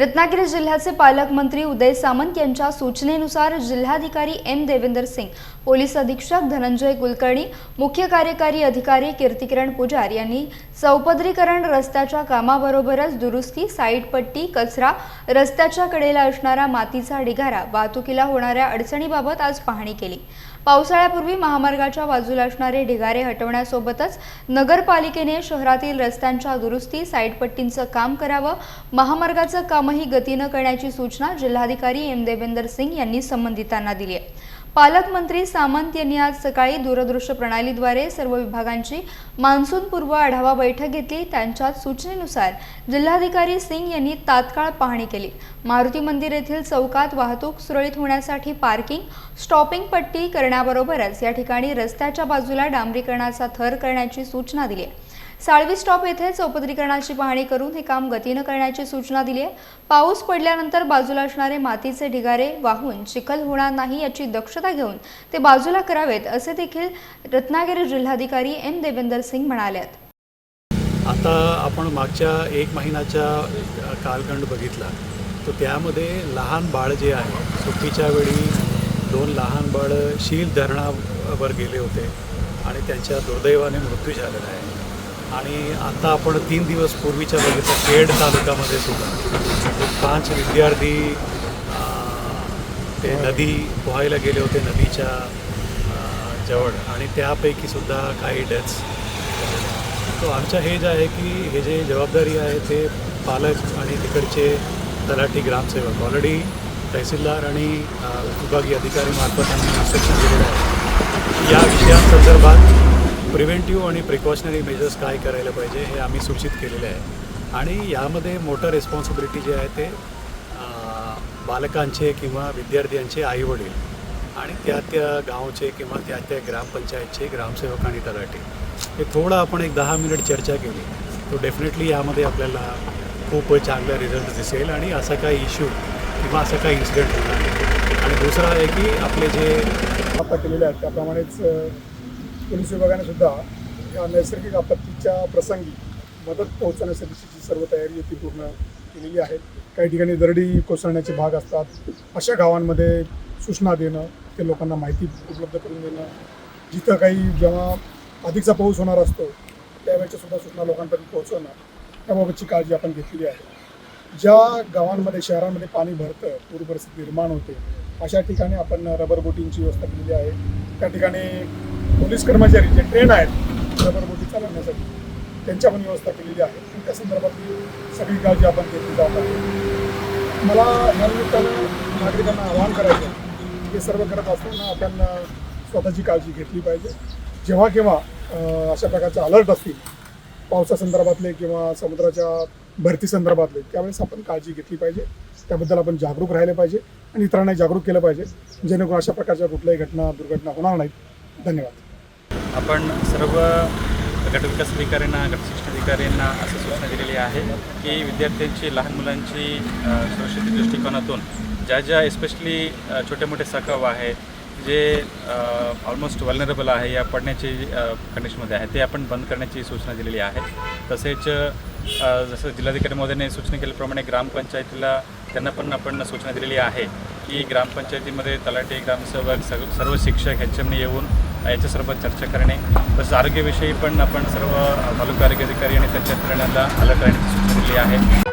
रत्नागिरी जिल्ह्याचे पालकमंत्री उदय सामंत यांच्या सूचनेनुसार जिल्हाधिकारी एम देवेंदर सिंग पोलीस अधीक्षक धनंजय कुलकर्णी मुख्य कार्यकारी अधिकारी कीर्तिकिरण पुजार यांनी चौपदरीकरण रस्त्याच्या कामाबरोबरच दुरुस्ती साईड पट्टी कचरा रस्त्याच्या कडेला असणारा मातीचा ढिगारा वाहतुकीला होणाऱ्या अडचणीबाबत आज पाहणी केली. पावसाळ्यापूर्वी महामार्गाच्या बाजूला असणारे ढिगारे हटवण्यासोबतच नगरपालिकेने शहरातील रस्त्यांच्या दुरुस्ती साईडपट्टींचं काम करावं महामार्गाचं कामही गतीनं करण्याची सूचना जिल्हाधिकारी एम देवेंदर सिंग यांनी संबंधितांना दिली आहे. पालकमंत्री सामंत यांनी आज सकाळी दूरदृश्य प्रणालीद्वारे सर्व विभागांची मान्सूनपूर्व आढावा बैठक घेतली. त्यांच्या सूचनेनुसार जिल्हाधिकारी सिंग यांनी तात्काळ पाहणी केली. मारुती मंदिर येथील चौकात वाहतूक सुरळीत होण्यासाठी पार्किंग स्टॉपिंग पट्टी करण्याबरोबरच या ठिकाणी रस्त्याच्या बाजूला डांबरीकरणाचा थर करण्याची सूचना दिली आहे. साळवी स्टॉप येथे चौपदरीकरणाची पाहणी करून हे काम गतीनं करण्याची सूचना दिली आहे. पाऊस पडल्यानंतर बाजूला असणारे मातीचे ढिगारे वाहून चिखल होणार नाही याची दक्षता घेऊन ते बाजूला करावेत असे देखील रत्नागिरी जिल्हाधिकारी एम. देवेंदर सिंग म्हणाल्यात आता आपण मागच्या एक महिन्याचा कालखंड बघितला तर त्यामध्ये लहान बाळ जे आहे सुट्टीच्या वेळी दोन लहान बाळ शील धरणावर गेले होते आणि त्यांच्या दुर्दैवाने मृत्यू झालेला आहे. आणि आता आपण तीन दिवस पूर्वीच्या बघितलं खेड तालुक्यामध्ये सुद्धा. पाच विद्यार्थी ते नदी पोहायला गेले होते नदीच्या जवळ. आणि त्यापैकी सुद्धा काही डेथ्स तो आमचं हे जे आहे की हे जे जबाबदारी आहे ते पालक आणि तिकडचे तलाठी ग्रामसेवक. ऑलरेडी तहसीलदार आणि विभागीय अधिकारी मार्फत आम्ही इन्स्ट्रक्शन दिलेलं आहे. या विषयांसंदर्भात प्रिव्हेंटिव्ह आणि प्रिकॉशनरी मेजर्स काय करायला पाहिजे हे आम्ही सूचित केलेले आहे. आणि यामध्ये मोठं रिस्पॉन्सिबिलिटी जे आहे ते बालकांचे किंवा विद्यार्थ्यांचे आईवडील आणि त्या त्या गावचे किंवा त्या त्या ग्रामपंचायतचे ग्रामसेवक आणि तलाठी. हे थोडं आपण एक दहा मिनिट चर्चा केली. तो डेफिनेटली यामध्ये आपल्याला खूप चांगला रिझल्ट दिसेल आणि असा काही इश्यू किंवा असा काही इन्सिडेंट होणार नाही. आणि दुसरं आहे की आपले जे आता केलेले आहेत त्याप्रमाणेच पोलीस विभागाने सुद्धा या नैसर्गिक आपत्तीच्या प्रसंगी मदत पोहोचवण्यासाठीची सर्व तयारी येथे पूर्ण केलेली आहे. काही ठिकाणी दरडी कोसळण्याचे भाग असतात. अशा गावांमध्ये सूचना देणं ते लोकांना माहिती उपलब्ध करून देणं जिथं काही जेव्हा अधिकचा पाऊस होणार असतो त्यावेळेच्या सुद्धा सूचना लोकांपर्यंत पोहोचवणं त्याबाबतची काळजी आपण घेतलेली आहे. ज्या गावांमध्ये शहरांमध्ये पाणी भरतं पूर परिस्थिती निर्माण होते अशा ठिकाणी आपण रबर बोटींची व्यवस्था केलेली आहे. त्या ठिकाणी पोलीस कर्मचारी जे ट्रेन आहेत रबर बोटी चालवण्यासाठी त्यांच्या पण व्यवस्था केलेली आहे. आणि त्या संदर्भातली सगळी काळजी आपण घेतली जात आहे. मला या निमित्तानं नागरिकांना आवाहन करायचं हे सर्व करत असताना आपण स्वतःची काळजी घेतली पाहिजे. जेव्हा केव्हा अशा प्रकारचे अलर्ट असतील पावसासंदर्भातले किंवा समुद्राच्या भरती संदर्भातले त्यावेळेस आपण काळजी घेतली पाहिजे. त्याबद्दल आपण जागरूक राहिले पाहिजे आणि इतरांना जागरूक केलं पाहिजे. जेणेकरून अशा प्रकारच्या कुठल्याही घटना दुर्घटना होणार नाहीत. धन्यवाद. आपण सर्व गटविकास अधिकाऱ्यांना गटशिक्षण अधिकाऱ्यांना असं सूचना दिलेली आहे की विद्यार्थ्यांची लहान मुलांची सुरक्षित दृष्टिकोनातून ज्या ज्या एस्पेशली छोटे मोठे सखाव आहे जे ऑलमोस्ट वल्नरेबल आहे या पडण्याची कंडिशनमध्ये आहे ते आपण बंद करण्याची सूचना दिलेली आहे. तसेच जसं जिल्हाधिकारी महोदयाने सूचना केल्याप्रमाणे ग्रामपंचायतीला त्यांना पण आपण सूचना दिलेली आहे की ग्रामपंचायतीमध्ये तलाठी ग्रामसेवक सग सर्व शिक्षक ह्याच्यामध्ये येऊन याच्यासोबत चर्चा करणे. तसंच आरोग्याविषयी पण आपण सर्व तालुका आरोग्य अधिकारी आणि त्यांच्या यंत्रणांना अलर्ट राहण्याची सूचना दिली आहे.